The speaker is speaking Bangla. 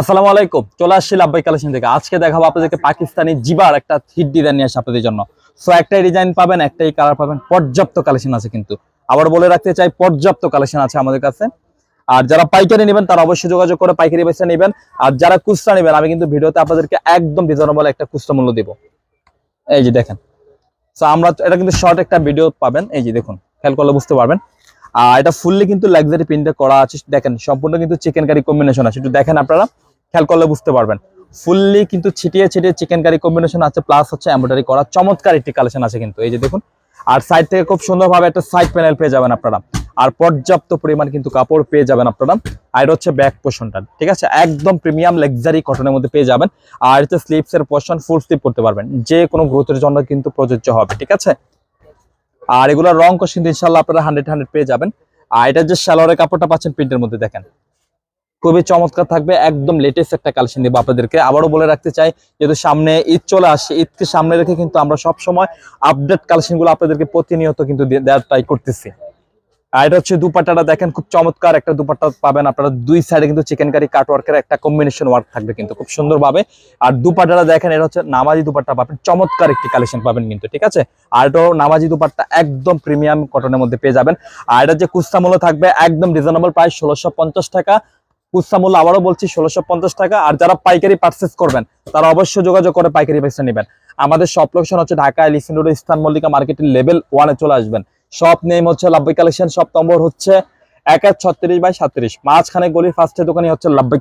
আসসালামু আলাইকুম, চলে আসছি লাভবাই কালেকশন থেকে। আজকে দেখাবো আপনাদেরকে পাকিস্তানি জিবার একটা হিট ডিজাইন নিয়ে আসে আপনাদের জন্য। সো একটাই ডিজাইন পাবেন, একটাই কালার পাবেন, পর্যাপ্ত কালেকশন আছে কিন্তু। আবার বলে রাখতে চাই, পর্যাপ্ত কালেকশন আছে আমাদের কাছে। আর যারা পাইকারি নেবেন, তারা অবশ্যই যোগাযোগ করে পাইকারি পয়সা নেবেন। আর যারা খুচরা নেবেন, আমি কিন্তু ভিডিওতে আপনাদেরকে একদম রিজনেবল একটা খুচরা মূল্য দিব। এই যে দেখেন। সো আমরা এটা কিন্তু শর্ট একটা ভিডিও পাবেন। এই যে দেখুন, খেয়াল করলে বুঝতে পারবেন। আর এটা ফুললি কিন্তু লাক্সারি প্রিন্টে করা আছে। দেখেন, সম্পূর্ণ কিন্তু চিকেন কারি কম্বিনেশন আছে। একটু দেখেন আপনারা। খেয়াল করলে বুঝতে পারবেন। ফুললি কিন্তু ছিটিয়ে ছিটিয়ে চিকেন কারি কম্বিনেশন আছে প্লাস হচ্ছে এমব্রয়ডারি করা চমৎকার একটি কালেকশন আছে কিন্তু। এই যে দেখুন, আর সাইড থেকে খুব সুন্দরভাবে একটা সাইড প্যানেল পেয়ে যাবেন আপনারা। আর পর্যাপ্ত পরিমাণ কিন্তু কাপড় পেয়ে যাবেন আপনারা। আর হচ্ছে ব্যাক পোর্শনটা ঠিক আছে? একদম প্রিমিয়াম লাক্সারি কটনের মধ্যে পেয়ে যাবেন। আর হচ্ছে স্লিপস এর পোর্শন ফুল স্লিপ করতে পারবেন। যে কোনো গ্রোথের জন্য কিন্তু প্রযোজ্য হবে, ঠিক আছে? আর এগুলোর রং কোশ কিন্তু ইনশাল্লাহ আপনারা হান্ড্রেড হান্ড্রেড পেয়ে যাবেন। আর এটা যে সালোয়ারের কাপড়টা পাচ্ছেন প্রিন্টের মধ্যে দেখেন। খুবই চমৎকার থাকবে, একদম লেটেস্ট একটা কালেকশন দিব আপনাদেরকে। আবারও বলে রাখতে চাই, যেহেতু সামনে ঈদ চলে আসছে, ঈদকে সামনে রেখে কিন্তু আমরা সব সময় আপডেট কালেকশনগুলো আপনাদেরকে প্রতিনিয়ত কিন্তু দেওয়ার ট্রাই করতেছি। আর এটা হচ্ছে দুপাট্টাটা, দেখেন খুব চমৎকার একটা দুপাট্টা পাবেন আপনারা। দুই সাইডে কিন্তু চিকেন কারি কাট ওয়ার্কের একটা কম্বিনেশন ওয়ার্ক থাকবে কিন্তু, খুব সুন্দরভাবে। আর দুপাট্টাটা দেখেন, এটা হচ্ছে নামাজি দুপাট্টা পাবেন, চমৎকার একটি কালেকশন পাবেন কিন্তু, ঠিক আছে? আর এটাও নামাজি দুপাট্টা একদম প্রিমিয়াম কটনের মধ্যে পেয়ে যাবেন। আর এটা যে কুস্তা মূল্য থাকবে, একদম রিজনেবল প্রাইস ষোলোশো টাকা। কুস্তা মূল্য আবারও বলছি, ষোলোশো পঞ্চাশ টাকা। আর যারা পাইকারি পার্চেস করবেন, তারা অবশ্যই যোগাযোগ করে পাইকারি পয়সা নেবেন। আমাদের সব লোকেশন হচ্ছে Dhaka Elephant road Eastern Mallika মার্কেটের লেভেল ওয়ানে চলে আসবেন। সব নেম হচ্ছে লাভবাই কালেকশন সব নম্বর হচ্ছে এক এক ছত্রিশ বাই সাত্রিশ। মাঝখানে গলির ফার্স্টের দোকানই হচ্ছে লাভবাই